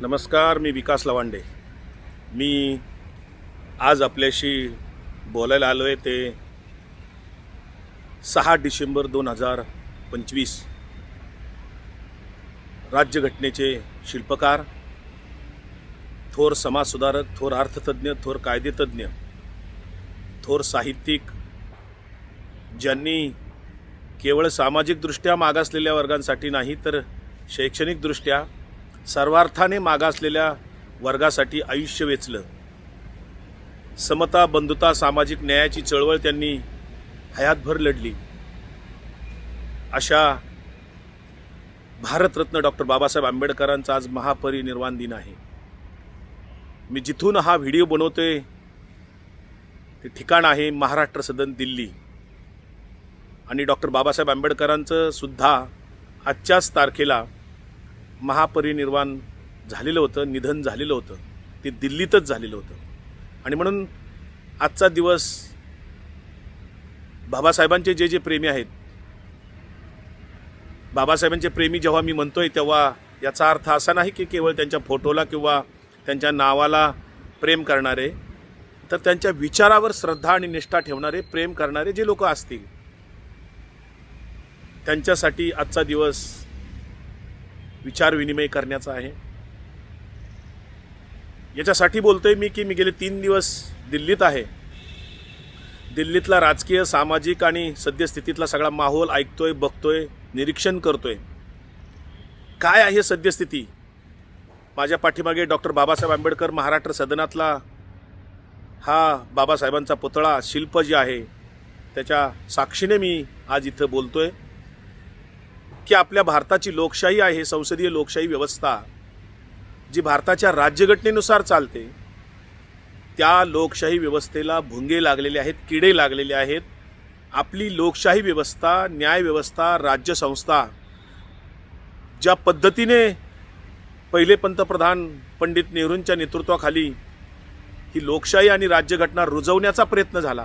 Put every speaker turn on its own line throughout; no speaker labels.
नमस्कार मी विकास लवांडे. मी आज आपल्याशी बोलायला आलो आहे ते सहा डिसेंबर दोन हजार पंचवीस राज्यघटनेचे शिल्पकार थोर समाजसुधारक थोर अर्थतज्ञ थोर कायदेतज्ञ थोर साहित्यिक ज्यांनी केवळ सामाजिकदृष्ट्या मागासलेल्या वर्गांसाठी नाही तर शैक्षणिकदृष्ट्या सर्वार्थाने मागासलेल्या वर्गासाठी आयुष्य वेचलं. समता बंधुता सामाजिक न्यायाची चळवळ त्यांनी हयातभर लढली. अशा भारतरत्न डॉक्टर बाबासाहेब आंबेडकरांचा आज महापरिनिर्वाण दिन आहे. मी जिथून हा व्हिडिओ बनवते ते ठिकाण आहे महाराष्ट्र सदन दिल्ली. आणि डॉक्टर बाबासाहेब आंबेडकरांचं सुद्धा आजच्याच तारखेला महापरिनिर्वाण झालेलं होतं निधन झालेलं होतं. ते दिल्लीतच झालेलं होतं. आणि म्हणून आजचा दिवस बाबासाहेबांचे जे जे प्रेमी आहेत बाबासाहेबांचे प्रेमी जेव्हा मी म्हणतोय तेव्हा याचा अर्थ असा नाही की केवळ त्यांच्या फोटोला किंवा त्यांच्या नावाला प्रेम करणारे तर त्यांच्या विचारावर श्रद्धा आणि निष्ठा ठेवणारे प्रेम करणारे जे लोक असतील त्यांच्यासाठी आजचा दिवस विचारविनिमय करण्याचा आहे. याच्यासाठी बोलतोय मी की मी गेले तीन दिवस दिल्लीत आहे. दिल्लीतला राजकीय सामाजिक आणि सद्यस्थितीतला सगळा माहोल ऐकतोय बघतोय निरीक्षण करतोय. काय आहे सद्यस्थिती? माझ्या पाठीमागे डॉक्टर बाबासाहेब आंबेडकर महाराष्ट्र सदनातला हा बाबासाहेबांचा पुतळा शिल्प जे आहे त्याच्या साक्षीने मी आज इथं बोलतोय. की आपल्या भारताची लोकशाही आहे संसदीय लोकशाही व्यवस्था जी भारताच्या राज्यघटनेनुसार चालते त्या लोकशाही व्यवस्थेला भुंगे लागलेले आहेत किडे लागलेले आहेत. आपली लोकशाही व्यवस्था न्यायव्यवस्था राज्यसंस्था ज्या पद्धतीने पहिले पंतप्रधान पंडित नेहरूंच्या नेतृत्वाखाली ही लोकशाही आणि राज्यघटना रुजवण्याचा प्रयत्न झाला.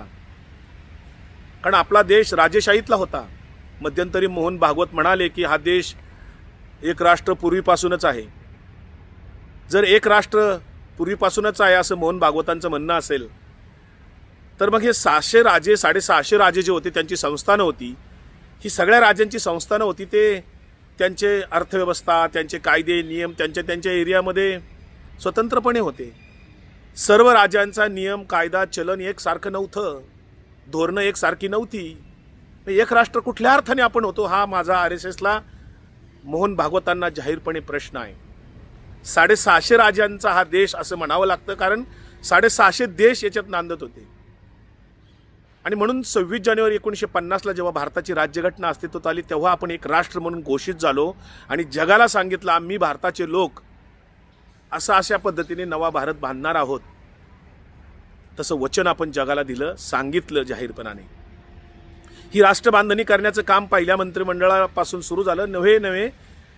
कारण आपला देश राजेशाहीतला होता. मध्यंतरी मोहन भागवत म्हणाले की हा देश एक राष्ट्र पूर्वीपासूनच आहे. जर एक राष्ट्र पूर्वीपासूनच आहे असं मोहन भागवतांचं म्हणणं असेल तर मग हे सहाशे राजे साडेसहाशे राजे जे होते त्यांची संस्थानं होती. ही सगळ्या राजांची संस्थानं होती ते त्यांचे अर्थव्यवस्था त्यांचे कायदे नियम त्यांच्या त्यांच्या एरियामध्ये स्वतंत्रपणे होते. सर्व राजांचा नियम कायदा चलन एकसारखं नव्हतं. धोरणं एकसारखी नव्हती. एक राष्ट्र कुठल्या अर्थाने आपण होतो हा माझा आर एस एसला मोहन भागवतांना जाहीरपणे प्रश्न आहे. साडेसहाशे राजांचा हा देश असं म्हणावं लागतं कारण साडेसहाशे देश याच्यात नांदत होते. आणि म्हणून सव्वीस जानेवारी एकोणीसशे पन्नासला जेव्हा भारताची राज्यघटना अस्तित्वात आली तेव्हा आपण एक राष्ट्र म्हणून घोषित झालो आणि जगाला सांगितलं आम्ही भारताचे लोक. असं अशा पद्धतीने नवा भारत बांधणार आहोत. तसं वचन आपण जगाला दिलं सांगितलं जाहीरपणाने. ही राष्ट्रबांधणी करण्याचं काम पहिल्या मंत्रिमंडळापासून सुरू झालं. नव्हे नव्हे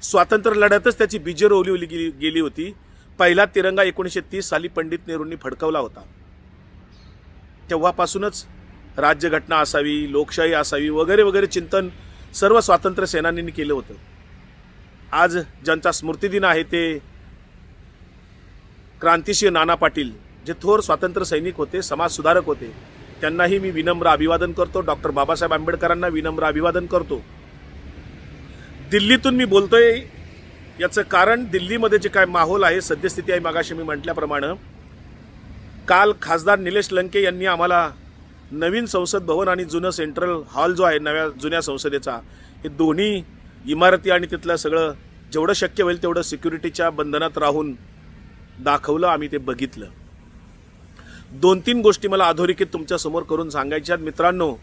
स्वातंत्र्य लढ्यातच त्याची बीजे रोवली गेली गेली होती. पहिला तिरंगा एकोणीसशे तीस साली पंडित नेहरूंनी फडकवला होता. तेव्हापासूनच राज्यघटना असावी लोकशाही असावी वगैरे वगैरे चिंतन सर्व स्वातंत्र्य सेनानींनी केलं होतं. आज ज्यांचा स्मृतिदिन आहे ते क्रांतिशीर नाना पाटील जे थोर स्वातंत्र्य सैनिक होते समाजसुधारक होते त्यांनाही मी विनम्र अभिवादन करतो. डॉक्टर बाबासाहेब आंबेडकरांना विनम्र अभिवादन करतो. दिल्लीतून मी बोलतोय याचं कारण दिल्लीमध्ये जे काय माहोल आहे सद्यस्थिती आहे मागाशी मी म्हटल्याप्रमाणे काल खासदार निलेश लंके यांनी आम्हाला नवीन संसद भवन आणि जुनं सेंट्रल हॉल जो आहे नव्या जुन्या संसदेचा हे दोन्ही इमारती आणि तिथलं सगळं जेवढं शक्य होईल तेवढं सिक्युरिटीच्या बंधनात राहून दाखवलं आम्ही ते बघितलं. दोन तीन गोष्टी मला अधोरेखित तुमच्यासमोर करून सांगायच्या मित्रांनो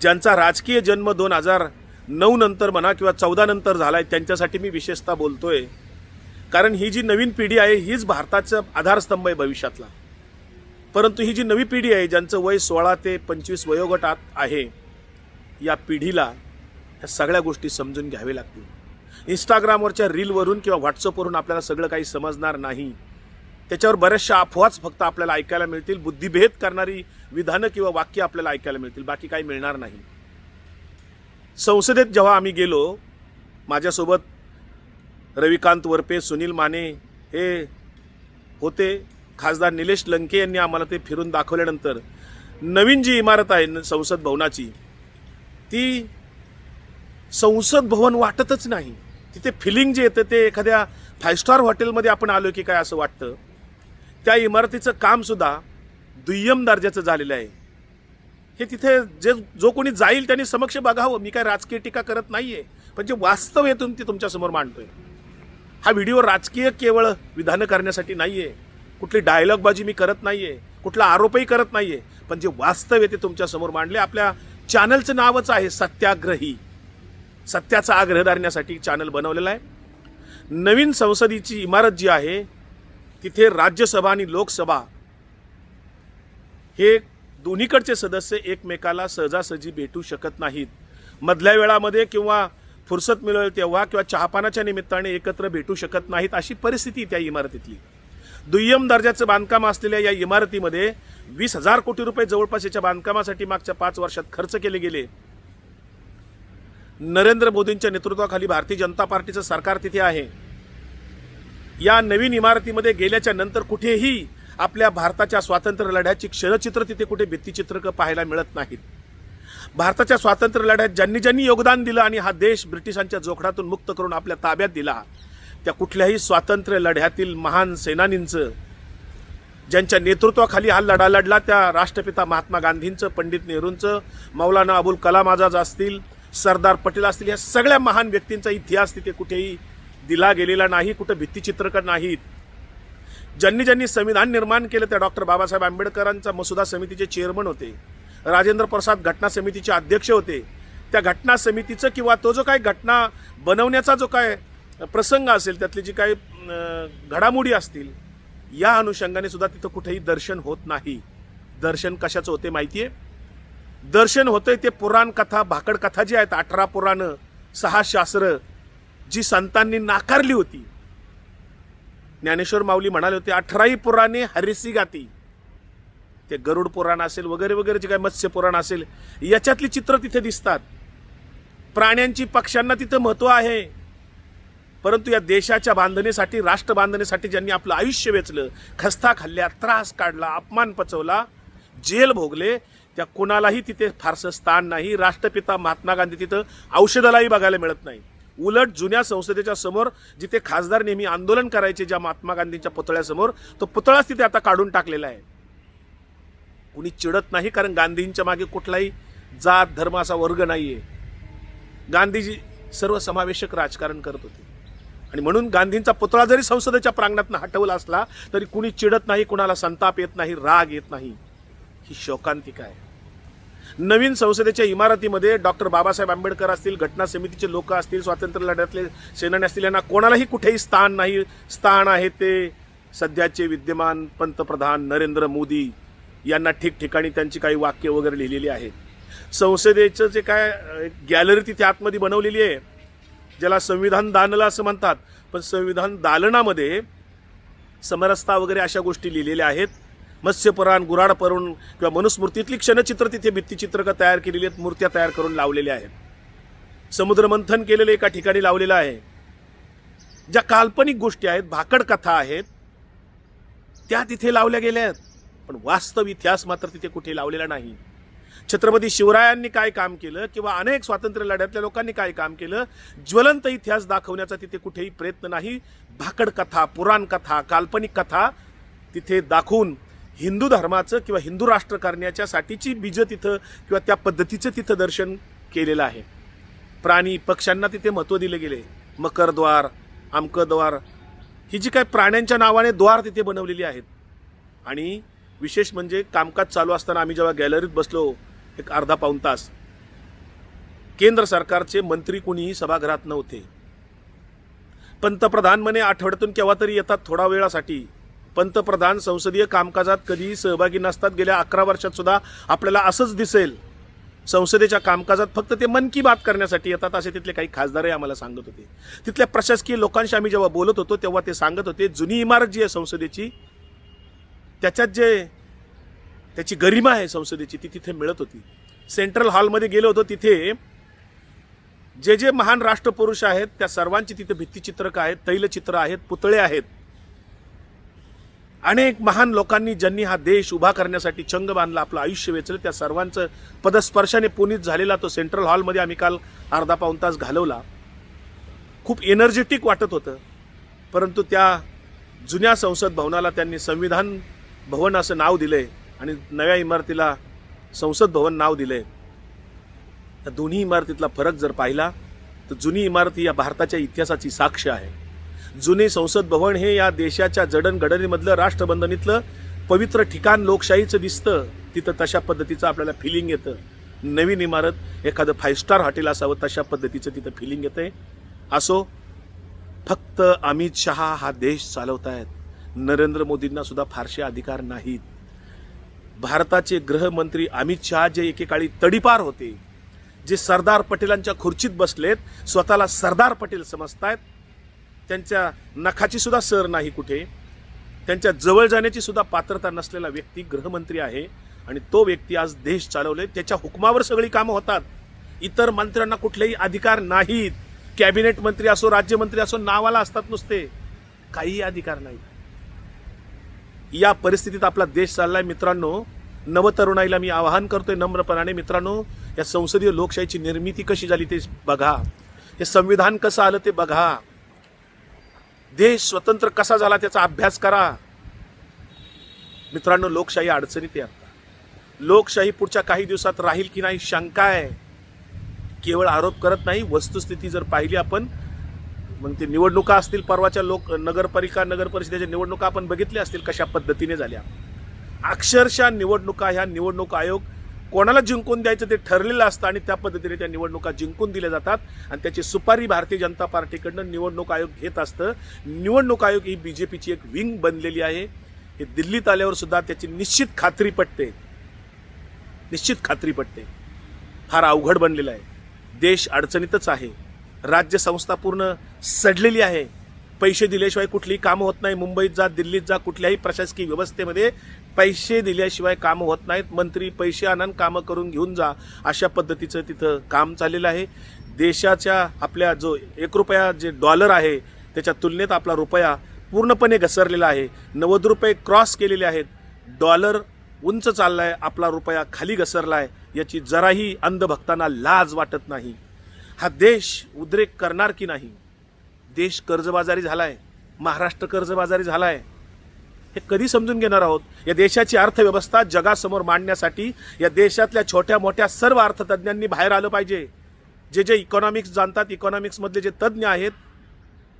ज्यांचा राजकीय जन्म दोन हजार नऊ नंतर म्हणा किंवा चौदा नंतर आहे त्यांच्यासाठी मी विशेषतः बोलतोय. कारण ही जी नवीन पिढी आहे हीच भारताचं आधारस्तंभ आहे भविष्यातला. परंतु ही जी नवी पिढी आहे ज्यांचं वय सोळा ते पंचवीस वयोगटात आहे या पिढीला ह्या सगळ्या गोष्टी समजून घ्यावे लागतील. इंस्टाग्रामवरच्या रीलवरून किंवा व्हॉट्सअपवरून आपल्याला सगळं काही समजणार नाही. त्याच्यावर बऱ्याचशा अफवाच फक्त आपल्याला ऐकायला मिळतील. बुद्धिभेद करणारी विधानं किंवा वाक्य आपल्याला ऐकायला मिळतील. बाकी काही मिळणार नाही. संसदेत जेव्हा आम्ही गेलो माझ्यासोबत रविकांत वरपे सुनील माने हे होते. खासदार निलेश लंके यांनी आम्हाला ते फिरून दाखवल्यानंतर नवीन जी इमारत आहे संसद भवनाची. ती संसद भवन वाटतच नाही. तिथे फिलिंग जे येतं ते एखाद्या फाईव्ह स्टार हॉटेलमध्ये आपण आलो की काय असं वाटतं? त्या इमारतीचं कामसुद्धा दुय्यम दर्जाचं झालेलं आहे. हे तिथे जे जो कोणी जाईल त्यांनी समक्ष बघावं. मी काय राजकीय टीका करत नाही आहे पण जे वास्तव आहे तुम ते तुमच्यासमोर मांडतोय. हा व्हिडिओ राजकीय केवळ विधानं करण्यासाठी नाही आहे कुठली डायलॉगबाजी मी करत नाही आहे कुठला आरोपही करत नाही आहे पण जे वास्तव आहे ते तुमच्यासमोर मांडले. आपल्या चॅनलचं नावच आहे सत्याग्रही. सत्याचा आग्रह धरण्यासाठी चॅनल बनवलेला आहे. नवीन संसदेची इमारत जी आहे तिथे राज्यसभा आणि लोकसभा हे दोन्हीकडचे सदस्य एकमेकाला सहजासहजी भेटू शकत नाहीत. मधल्या वेळामध्ये किंवा फुरसत मिळेल तेव्हा किंवा चहापानाच्या निमित्ताने एकत्र भेटू शकत नाहीत अशी परिस्थिती त्या इमारतीतली. दुय्यम दर्जाचं बांधकाम असलेल्या या इमारतीमध्ये वीस हजार कोटी रुपये जवळपास याच्या बांधकामासाठी मागच्या पाच वर्षात खर्च केले गेले. नरेंद्र मोदींच्या नेतृत्वाखाली भारतीय जनता पार्टीचं सरकार तिथे आहे. या नवीन इमारतीमध्ये गेल्याच्यानंतर कुठेही आपल्या भारताच्या स्वातंत्र्य लढ्याची क्षणचित्र तिथे कुठे भित्तिचित्रक पाहायला मिळत नाहीत. भारताच्या स्वातंत्र्य लढ्यात ज्यांनी ज्यांनी योगदान दिलं आणि हा देश ब्रिटिशांच्या जोखडातून मुक्त करून आपल्या ताब्यात दिला त्या कुठल्याही स्वातंत्र्य लढ्यातील महान सेनानींचं ज्यांच्या नेतृत्वाखाली हा लढा लढला त्या राष्ट्रपिता महात्मा गांधींचं पंडित नेहरूंचं मौलाना अबुल कलाम आझाद असतील सरदार पटेल असतील या सगळ्या महान व्यक्तींचा इतिहास तिथे कुठेही दिला गेलेला नाही कुठं भित्तिचित्रक नाहीत. ज्यांनी ज्यांनी संविधान निर्माण केलं त्या डॉक्टर बाबासाहेब आंबेडकरांचा मसुदा समितीचे चेअरमन होते राजेंद्र प्रसाद घटना समितीचे अध्यक्ष होते. त्या घटना समितीचं किंवा तो जो काय घटना बनवण्याचा जो काय प्रसंग असेल त्यातली जी काही घडामोडी असतील या अनुषंगाने सुद्धा तिथं कुठेही दर्शन होत नाही. दर्शन कशाचं होते माहिती आहे दर्शन होतंय ते पुराण कथा भाकड कथा जी आहेत अठरा पुराणं सहा शास्त्र जी संतांनी नाकारली होती. ज्ञानेश्वर माऊली म्हणाले होते अठराही पुराणे हरिसी गाती. ते गरुड पुराण असेल वगैरे वगैरे जे काही मत्स्य पुराण असेल याच्यातली चित्र तिथे दिसतात. प्राण्यांची पक्ष्यांना तिथं महत्त्व आहे. परंतु या देशाच्या बांधणीसाठी राष्ट्र बांधणीसाठी ज्यांनी आपलं आयुष्य वेचलं खस्ता खाल्ल्या त्रास काढला अपमान पचवला जेल भोगले त्या कुणालाही तिथे फारसं स्थान नाही. राष्ट्रपिता महात्मा गांधी तिथं औषधालाही बघायला मिळत नाही. उलट जुन्या संसदेच्या समोर जिथे खासदार नेहमी आंदोलन करायचे ज्या महात्मा गांधींच्या पुतळ्यासमोर तो पुतळाच तिथे आता काढून टाकलेला आहे. कुणी चिडत नाही कारण गांधींच्या मागे कुठलाही जात धर्म असा वर्ग नाहीये. गांधीजी सर्वसमावेशक राजकारण करत होते. आणि म्हणून गांधींचा पुतळा जरी संसदेच्या प्रांगणात हटवला असला तरी कुणी चिडत नाही कुणाला संताप येत नाही राग येत नाही. ही शोकांतिका आहे. नवीन संसदेच्या इमारतीमध्ये डॉक्टर बाबासाहेब आंबेडकर असतील घटना समितीचे लोक असतील स्वातंत्र्य लढ्यातले सेनानी असतील यांना कोणालाही कुठेही स्थान नाही. स्थान आहे ते सध्याचे विद्यमान पंतप्रधान नरेंद्र मोदी यांना ठिकठिकाणी त्यांची काही वाक्य वगैरे लिहिलेली आहेत. संसदेचं जे काय गॅलरी तिथे आतमध्ये बनवलेली आहे ज्याला संविधान दानला असं म्हणतात. पण संविधान दालनामध्ये समरसता वगैरे अशा गोष्टी लिहिलेल्या आहेत. मत्स्यपुराण गुराड किंवा मनुस्मृतीतली क्षणचित्र तिथे भित्तिचित्रकं तयार केलेली आहेत मूर्त्या तयार करून लावलेल्या आहेत. समुद्रमंथन केलेलं एका ठिकाणी लावलेलं आहे. ज्या काल्पनिक गोष्टी आहेत भाकड कथा आहेत त्या तिथे लावल्या गेल्या आहेत. पण वास्तव इतिहास मात्र तिथे कुठे लावलेला नाही. छत्रपती शिवरायांनी काय काम केलं किंवा अनेक स्वातंत्र्य लढ्यातल्या लोकांनी काय काम केलं ज्वलंत इतिहास दाखवण्याचा तिथे कुठेही प्रयत्न नाही. भाकड कथा पुराण कथा काल्पनिक कथा तिथे दाखवून हिंदू धर्माचं किंवा हिंदू राष्ट्रकारण्याच्या साठीची बीजं तिथं किंवा त्या पद्धतीचं तिथं दर्शन केलेलं आहे. प्राणी पक्ष्यांना तिथे महत्त्व दिले गेले. मकरद्वार आमकद्वार ही जी काय प्राण्यांच्या नावाने द्वार तिथे बनवलेली आहेत. आणि विशेष म्हणजे कामकाज चालू असताना आम्ही जेव्हा गॅलरीत बसलो एक अर्धा पाऊण तास केंद्र सरकारचे मंत्री कोणीही सभागृहात नव्हते. पंतप्रधान म्हणे आठवड्यातून केव्हा तरी येतात थोडा वेळासाठी. पंतप्रधान संसदीय कामकाजात कधीही सहभागी नसतात. गेल्या अकरा वर्षात सुद्धा आपल्याला असंच दिसेल. संसदेच्या कामकाजात फक्त ते मन की बात करण्यासाठी येतात असे तिथले काही खासदारही आम्हाला सांगत होते. तिथल्या प्रशासकीय लोकांशी आम्ही जेव्हा बोलत होतो तेव्हा ते सांगत होते जुनी इमारत जी आहे संसदेची त्याच्यात जे त्याची गरिमा आहे संसदेची ती तिथे मिळत होती. सेंट्रल हॉलमध्ये गेलो होतो तिथे जे जे महान राष्ट्रपुरुष आहेत त्या सर्वांची तिथे भित्तिचित्रक आहेत तैलचित्र आहेत पुतळे आहेत. अनेक महान लोकांनी ज्यांनी हा देश उभा करण्यासाठी चंग बांधला आपलं आयुष्य वेचलं त्या सर्वांचं पदस्पर्शाने पुनीत झालेला तो सेंट्रल हॉलमध्ये आम्ही काल अर्धा पाऊण तास घालवला. खूप एनर्जेटिक वाटत होतं. परंतु त्या जुन्या संसद भवनाला त्यांनी संविधान भवन असं नाव दिलंय आणि नव्या इमारतीला संसद भवन नाव दिलंय. त्या दोन्ही इमारतीतला फरक जर पाहिला तर जुनी इमारत ही या भारताच्या इतिहासाची साक्ष आहे. जुने संसद भवन हे या देशाच्या जडणघडणीमधलं राष्ट्रबंधनीतलं पवित्र ठिकाण लोकशाहीचं दिसतं. तिथं तशा पद्धतीचं आपल्याला फिलिंग येतं. नवीन इमारत एखादं फाईव्ह स्टार हॉटेल असावं तशा पद्धतीचं तिथं फिलिंग येतं आहे असो फक्त अमित शहा हा देश चालवतायत. नरेंद्र मोदींना सुद्धा फारसे अधिकार नाहीत. भारताचे गृहमंत्री अमित शहा जे एकेकाळी तडीपार होते जे सरदार पटेलांच्या खुर्चीत बसलेत स्वतःला सरदार पटेल समजतायत त्यांच्या नखाची सुद्धा सर नाही कुठे. त्यांच्या जवळ जाण्याची सुद्धा पात्रता नसलेला व्यक्ती गृहमंत्री आहे. आणि तो व्यक्ती आज देश चालवले. त्याच्या हुकमावर सगळी कामं होतात. इतर मंत्र्यांना कुठलेही अधिकार नाहीत. कॅबिनेट मंत्री असो राज्यमंत्री असो नावाला असतात नुसते. काहीही अधिकार नाही या परिस्थितीत आपला देश चाललाय. मित्रांनो नवतरुणाईला मी आवाहन करतोय नम्रपणाने. मित्रांनो या संसदीय लोकशाहीची निर्मिती कशी झाली ते बघा. हे संविधान कसं आलं ते बघा. देश स्वतंत्र कसा झाला त्याचा अभ्यास करा. मित्रांनो लोकशाही अडचणीत आहे आता. लोकशाही पुढच्या काही दिवसात राहील की नाही शंका आहे. केवळ आरोप करत नाही वस्तुस्थिती जर पाहिली आपण मग ते निवडणुका असतील परवाच्या लोक नगरपालिका नगर परिषदेच्या निवडणुका आपण बघितल्या असतील कशा पद्धतीने झाल्या. अक्षरशः निवडणुका ह्या निवडणूक आयोग कोणाला जिंकून द्यायचं ते ठरलेलं असतं आणि त्या पद्धतीने त्या निवडणुका जिंकून दिल्या जातात. आणि त्याची सुपारी भारतीय जनता पार्टीकडनं निवडणूक आयोग घेत असतं. निवडणूक आयोग ही बी जे पीची एक विंग बनलेली आहे. हे दिल्लीत आल्यावर सुद्धा त्याची निश्चित खात्री पटते. निश्चित खात्री पटते. फार अवघड बनलेला आहे. देश अडचणीतच आहे. राज्य संस्था पूर्ण सडलेली आहे. पैसे दिल्याशिवाय कुठलीही कामं होत नाही. मुंबईत जा दिल्लीत जा कुठल्याही प्रशासकीय व्यवस्थेमध्ये पैसे दिल्याशिवाय कामं होत नाहीत. मंत्री पैसे आणून कामं करून घेऊन जा अशा पद्धतीचं तिथं काम चाललेलं आहे. देशाच्या आपल्या जो एक रुपया जे डॉलर आहे त्याच्या तुलनेत आपला रुपया पूर्णपणे घसरलेला आहे. नव्वद रुपये क्रॉस केलेले आहेत. डॉलर उंच चाललाय आपला रुपया खाली घसरलाय याची जराही अंधभक्तांना लाज वाटत नाही. हा देश उद्रेक करणार की नाही? देश कर्जबाजारी झालाय. महाराष्ट्र कर्जबाजारी झालाय. हे कधी समजून घेणार आहोत? या देशाची अर्थव्यवस्था जगासमोर मांडण्यासाठी या देशातल्या छोट्या मोठ्या सर्व अर्थतज्ज्ञांनी बाहेर आलं पाहिजे. जे जे इकॉनॉमिक्स जाणतात इकॉनॉमिक्समधले जे तज्ज्ञ आहेत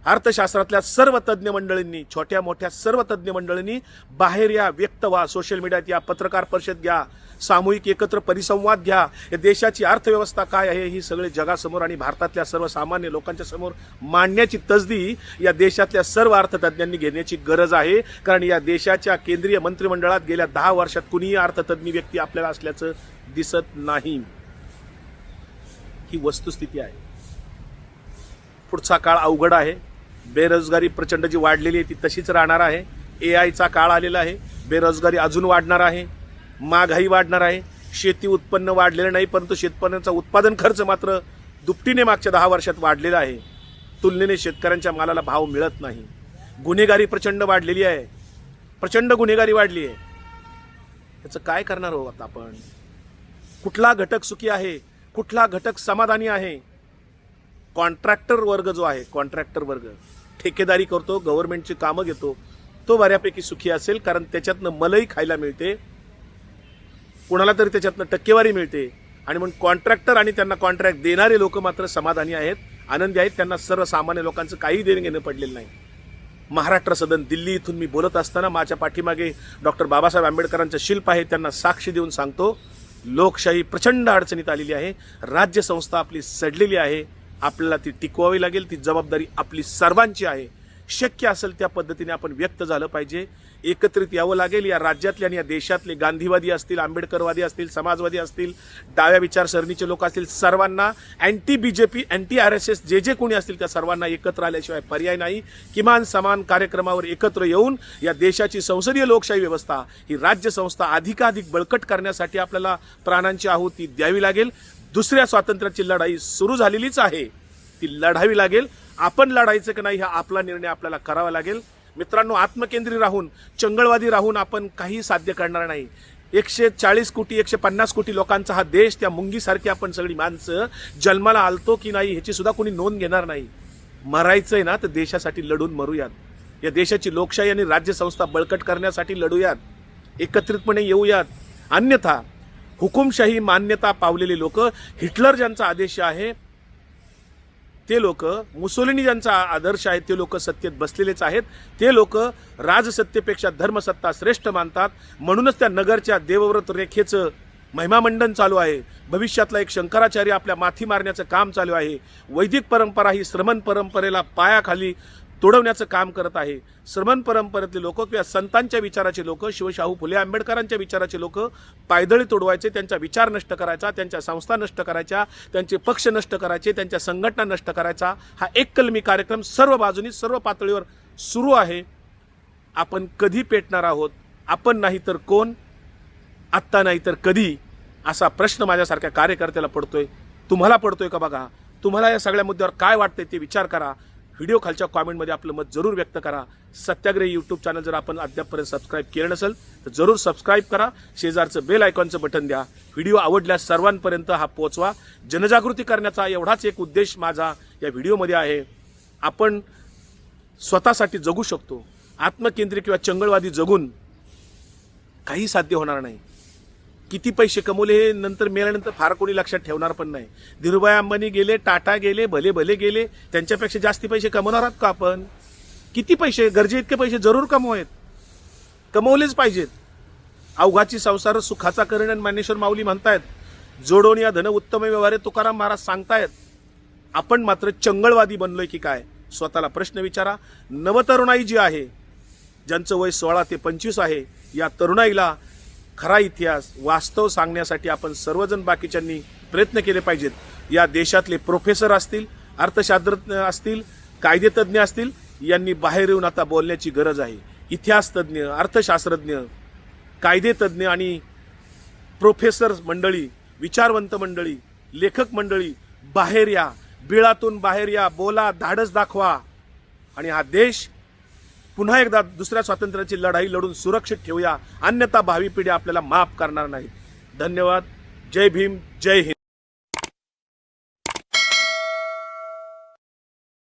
अर्थशास्त्रातल्या सर्व तज्ज्ञ मंडळींनी छोट्या मोठ्या सर्व तज्ज्ञ मंडळींनी बाहेर या व्यक्त व्हा. सोशल मीडियात या पत्रकार परिषद घ्या. सामूहिक एकत्र परिसंवाद घ्या. या देशाची अर्थव्यवस्था काय आहे ही सगळे जगासमोर आणि भारतातल्या सर्वसामान्य लोकांच्या समोर मांडण्याची तजदी या देशातल्या सर्व अर्थतज्ञांनी घेण्याची गरज आहे. कारण या देशाच्या केंद्रीय मंत्रिमंडळात गेल्या दहा वर्षात कुणीही अर्थतज्ञ व्यक्ती आपल्याला असल्याचं दिसत नाही. ही वस्तुस्थिती आहे. पुढचा काळ अवघड आहे. बेरोजगारी प्रचंड जी वाढलेली आहे ती तशीच राहणार आहे. ए आयचा काळ आलेला आहे. बेरोजगारी अजून वाढणार आहे. महागाई वाढणार आहे. शेती उत्पन्न वाढलेलं नाही परंतु शेतकऱ्यांचा उत्पादन खर्च मात्र दुपटीने मागच्या दहा वर्षात वाढलेला आहे. तुलनेने शेतकऱ्यांच्या मालाला भाव मिळत नाही. गुन्हेगारी प्रचंड वाढलेली आहे. प्रचंड गुन्हेगारी वाढली आहे. याचं काय करणार हो आता आपण? कुठला घटक सुखी आहे? कुठला घटक समाधानी आहे? कॉन्ट्रॅक्टर वर्ग जो आहे कॉन्ट्रॅक्टर वर्ग. ठेकेदारी करतो गव्हर्नमेंटची कामं घेतो तो बऱ्यापैकी सुखी असेल कारण त्याच्यातनं मलई खायला मिळते कुणाला तरी त्याच्यातनं टक्केवारी मिळते. आणि म्हणून कॉन्ट्रॅक्टर आणि त्यांना कॉन्ट्रॅक्ट देणारे लोक मात्र समाधानी आहेत आनंदी आहेत त्यांना सर्वसामान्य लोकांचं काही देणं घेणं पडलेलं नाही. महाराष्ट्र सदन दिल्ली इथून मी बोलत असताना माझ्या पाठीमागे डॉक्टर बाबासाहेब आंबेडकरांचं शिल्प आहे त्यांना साक्ष देऊन सांगतो लोकशाही प्रचंड अडचणीत आलेली आहे राज्यसंस्था आपली सडलेली आहे आपल्याला ती टिकवावी लागेल ती जबाबदारी आपली सर्वांची आहे. शक्य असेल त्या पद्धतीने आपण व्यक्त झालं पाहिजे. एकत्रित यावं लागेल. या राज्यातले आणि या देशातले गांधीवादी असतील आंबेडकरवादी असतील समाजवादी असतील डाव्या विचारसरणीचे लोक असतील सर्वांना anti B J P anti R S S जे जे कोणी असतील त्या सर्वांना एकत्र आल्याशिवाय पर्याय नाही. किमान समान कार्यक्रमावर एकत्र येऊन या देशाची संसदीय लोकशाही व्यवस्था ही राज्य संस्था अधिकाधिक बळकट करण्यासाठी आपल्याला प्राणांची आहुती द्यावी लागेल. दुसऱ्या स्वातंत्र्याची लढाई सुरू झालेलीच आहे. ती लढावी लागेल. आपण लढायचं की नाही हा आपला निर्णय आपल्याला करावा लागेल. मित्रांनो आत्मकेंद्री राहून चंगळवादी राहून आपण काही साध्य करणार नाही. एकशे चाळीस कोटी एकशे पन्नास कोटी लोकांचा हा देश त्या मुंगीसारखी आपण सगळी माणसं जन्माला आलतो की नाही ह्याची सुद्धा कोणी नोंद घेणार नाही. मरायचंय ना तर देशासाठी लढून मरूयात. या देशाची लोकशाही आणि राज्यसंस्था बळकट करण्यासाठी लढूयात. एकत्रितपणे येऊयात. अन्यथा हुकुमशाही मान्यता पावलेले लोक हिटलर ज्यांचा आदेश आहे ते लोक मुसोलिनी ज्यांचा आदर्श आहे ते लोक सत्तेत बसलेलेच आहेत. ते लोक राजसत्तेपेक्षा धर्मसत्ता श्रेष्ठ मानतात. म्हणूनच त्या नगरच्या देवव्रत रेखेचं महिमामंडन चालू आहे. भविष्यातला एक शंकराचार्य आपल्या माथी मारण्याचं काम चालू आहे. वैदिक परंपरा ही श्रमण परंपरेला पायाखाली तोडवण्याचं काम करत आहे. श्रमण परंपरेतले लोक किंवा संतांच्या विचाराचे लोक शिवशाहू फुले आंबेडकरांच्या विचाराचे लोक पायदळी तोडवायचे त्यांचा विचार नष्ट करायचा त्यांच्या संस्था नष्ट करायच्या त्यांचे पक्ष नष्ट करायचे त्यांच्या संघटना नष्ट करायचा. हा एक कलमी कार्यक्रम सर्व बाजूनी सर्व पातळीवर सुरू आहे. आपण कधी पेटणार आहोत? आपण नाही तर कोण? आत्ता नाही तर कधी? असा प्रश्न माझ्यासारख्या कार्यकर्त्याला पडतोय. तुम्हाला पडतोय का बघा? तुम्हाला या सगळ्या मुद्द्यावर काय वाटतंय ते विचार करा. व्हिडिओ खालच्या कॉमेंटमध्ये आपलं मत जरूर व्यक्त करा. सत्याग्रही यूट्यूब चॅनल जर आपण अद्यापपर्यंत सबस्क्राईब केलं नसेल तर जरूर सबस्क्राईब करा. शेजारचं बेल आयकॉनचं बटन द्या. व्हिडिओ आवडल्यास सर्वांपर्यंत हा पोचवा जनजागृती करण्याचा एवढाच एक उद्देश माझा या व्हिडिओमध्ये आहे. आपण स्वतःसाठी जगू शकतो. आत्मकेंद्री किंवा चंगळवादी जगून काही साध्य होणार नाही. किती पैसे कमवले हे नंतर मेल्यानंतर फार कोणी लक्षात ठेवणार पण नाही. धीरुभाई अंबानी गेले टाटा गेले भले भले गेले त्यांच्यापेक्षा जास्ती पैसे कमवणार आहात का आपण? किती पैसे गरजे इतके पैसे जरूर कमवायत कमवलेच पाहिजेत. अवघाची संसार सुखाचा करण आणि मानेश्वर माऊली म्हणतायत जोडोन या धन उत्तम व्यवहारे तुकाराम महाराज सांगतायत. आपण मात्र चंगळवादी बनलोय की काय? स्वतःला प्रश्न विचारा. नवतरुणाई जी आहे ज्यांचं वय सोळा ते पंचवीस आहे या तरुणाईला खरा इतिहास वास्तव सांगण्यासाठी आपण सर्वजण बाकीच्यांनी प्रयत्न केले पाहिजेत. या देशातले प्रोफेसर असतील अर्थशास्त्रज्ञ असतील कायदेतज्ञ असतील यांनी बाहेर येऊन आता बोलण्याची गरज आहे. इतिहासतज्ञ अर्थशास्त्रज्ञ कायदेतज्ञ आणि प्रोफेसर मंडळी विचारवंत मंडळी लेखक मंडळी बाहेर या बिळातून बाहेर या बोला धाडस दाखवा. आणि हा देश पुन्हा एकदा दुसऱ्या स्वातंत्र्याची लढाई लढून सुरक्षित ठेवूया. अन्यथा भावी पिढी आपल्याला माफ करणार नाहीत धन्यवाद. जय भीम जय हिंद.